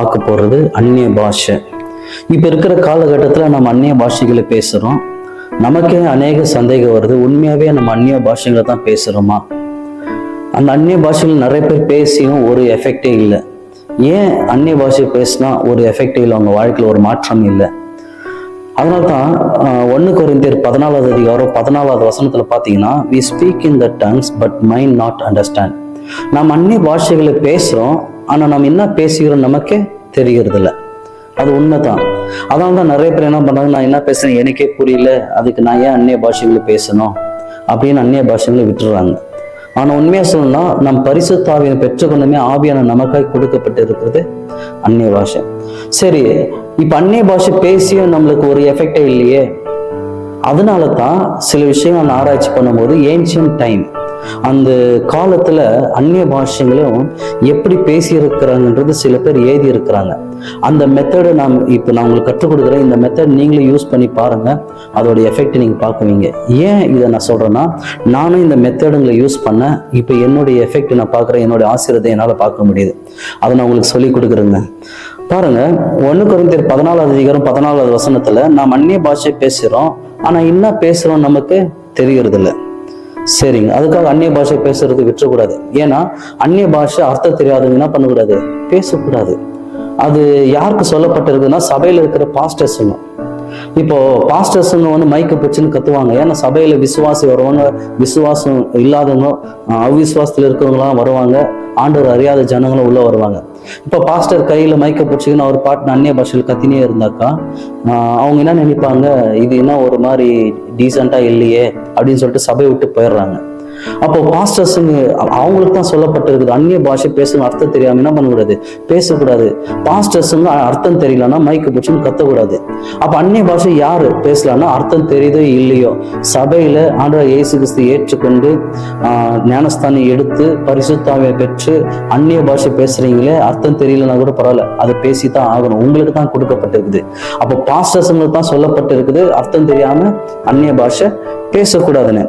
பார்க்க போகிறது அந்நிய பாஷை. இப்போ இருக்கிற காலகட்டத்தில் நம்ம அந்நிய பாஷைகளை பேசுகிறோம் நமக்கே அநேக சந்தேகம் வருது. உண்மையாகவே நம்ம அந்நிய பாஷைகளை தான் பேசுகிறோமா அந்த அந்நிய பாஷைகள் நிறைய பேர் பேசியும் ஒரு எஃபெக்டே இல்லை. ஏன் அந்நிய பாஷை பேசினா ஒரு எஃபெக்டே இல்லை? அவங்க வாழ்க்கையில் ஒரு மாற்றம் இல்லை. அதனால தான் ஒன்று குறைந்தர் பதினாலாவது அதிகாரம் பதினாலாவது வசனத்தில் பார்த்தீங்கன்னா we speak in the tongues but mind not understand நாம் அந்நிய பாஷைகளை பேசுகிறோம் ஆனால் நம்ம என்ன பேசுகிறோம் நமக்கே தெரிகிறதில்ல. அது உண்மை தான் அதனால தான் நிறைய பேர் என்ன பண்ணுறாங்க நான் என்ன பேசுகிறேன் எனக்கே புரியல அதுக்கு நான் ஏன் அந்நிய பாஷைகளை பேசணும்? அப்படின்னு அந்நிய பாஷைகளை விட்டுறாங்க ஆனால் உண்மையாக சொல்லணும்னா நம் பரிசுத்தாவியை பெற்றுக்கொண்டுமே ஆவியான நமக்காய் கொடுக்கப்பட்டு இருக்கிறது அந்நிய பாஷை. சரி இப்போ அந்நிய பாஷை பேசியும் நம்மளுக்கு ஒரு எஃபெக்டே இல்லையே? அதனால தான் சில விஷயங்கள் நான் ஆராய்ச்சி பண்ணும்போது ஏன்ஷியன் டைம் அந்த காலத்தில் அந்நிய பாஷைகளும் எப்படி பேசியிருக்கிறாங்கன்றது சில பேர் எழுதி இருக்கிறாங்க அந்த மெத்தடை நாம் இப்போ நான் உங்களுக்கு கற்றுக் கொடுக்குறேன். இந்த மெத்தட் நீங்களும் யூஸ் பண்ணி பாருங்கள் அதோட எஃபெக்ட் நீங்கள் பார்க்குவீங்க. ஏன் இதை நான் சொல்கிறேன்னா நானும் இந்த மெத்தடுங்களை யூஸ் பண்ண இப்போ என்னுடைய எஃபெக்ட் நான் பார்க்குறேன். என்னுடைய ஆசிரியத்தை என்னால் பார்க்க முடியுது. அதை நான் உங்களுக்கு சொல்லி கொடுக்குறேங்க. பாருங்க ஒன்று குறைந்தர் பதினாலாவது அதிகாரம் பதினாலாவது வசனத்தில் நாம் அந்நிய பாஷை பேசுகிறோம் ஆனால் என்ன பேசுகிறோம் நமக்கு தெரியறதில்ல. சரிங்க. அதுக்காக அந்நிய பாஷை பேசுறது விட்டுறக்கூடாது. ஏன்னா அந்நிய பாஷை அர்த்தம் தெரியாதவங்க என்ன பண்ணக்கூடாது? பேசக்கூடாது. அது யாருக்கு சொல்லப்பட்டிருக்குன்னா சபையில் இருக்கிற பாஸ்டர்ஸுங்க. இப்போ பாஸ்டர்ஸுங்க வந்து மைக்கு பிடிச்சுன்னு கத்துவாங்க. ஏன்னா சபையில விசுவாசி வருவாங்க. விசுவாசம் இல்லாதவங்க அவிசுவாசத்தில் இருக்கிறவங்களாம் வருவாங்க. ஆண்டவர் அறியாத ஜனங்களும் உள்ள வருவாங்க. இப்போ பாஸ்டர் கையில மைக்க பிடிச்சிக்கின்னு அவர் பாட்டு அந்நிய பாஷையில் கத்தினே இருந்தாக்கா ஆஹ், அவங்க என்ன நினைப்பாங்க இது என்ன ஒரு மாதிரி டீசெண்டா இல்லையே அப்படின்னு சொல்லிட்டு சபையை விட்டு போயிடுறாங்க. அப்போ பாஸ்டர்ஸுங்க அவங்களுக்கு தான் சொல்லப்பட்டிருக்குது. அந்நிய பாஷை பேசணும் அர்த்தம் தெரியாம என்ன பண்ணக்கூடாது? பேசக்கூடாது. பாஸ்டர்ஸுங்க அர்த்தம் தெரியலன்னா மைக்கு பிடிச்சுன்னு கத்தக்கூடாது. அப்ப அந்நிய பாஷை யாரு? பேசலாம்னா அர்த்தம் தெரியுதோ இல்லையோ? சபையில ஆண்டவர் இயேசு கிறிஸ்து ஏற்றுக்கொண்டு ஆஹ், ஞானஸ்தானம் எடுத்து பரிசுத்தாவியை பெற்று அந்நிய பாஷை பேசுறீங்களே அர்த்தம் தெரியலன்னா கூட பரவாயில்ல. அதை பேசி தான் ஆகணும். உங்களுக்கு தான் கொடுக்கப்பட்டிருக்குது. அப்போ பாஸ்டர்ஸுங்களுக்கு தான் சொல்லப்பட்டிருக்குது. அர்த்தம் தெரியாம அந்நிய பாஷை பேசக்கூடாதுன்னு.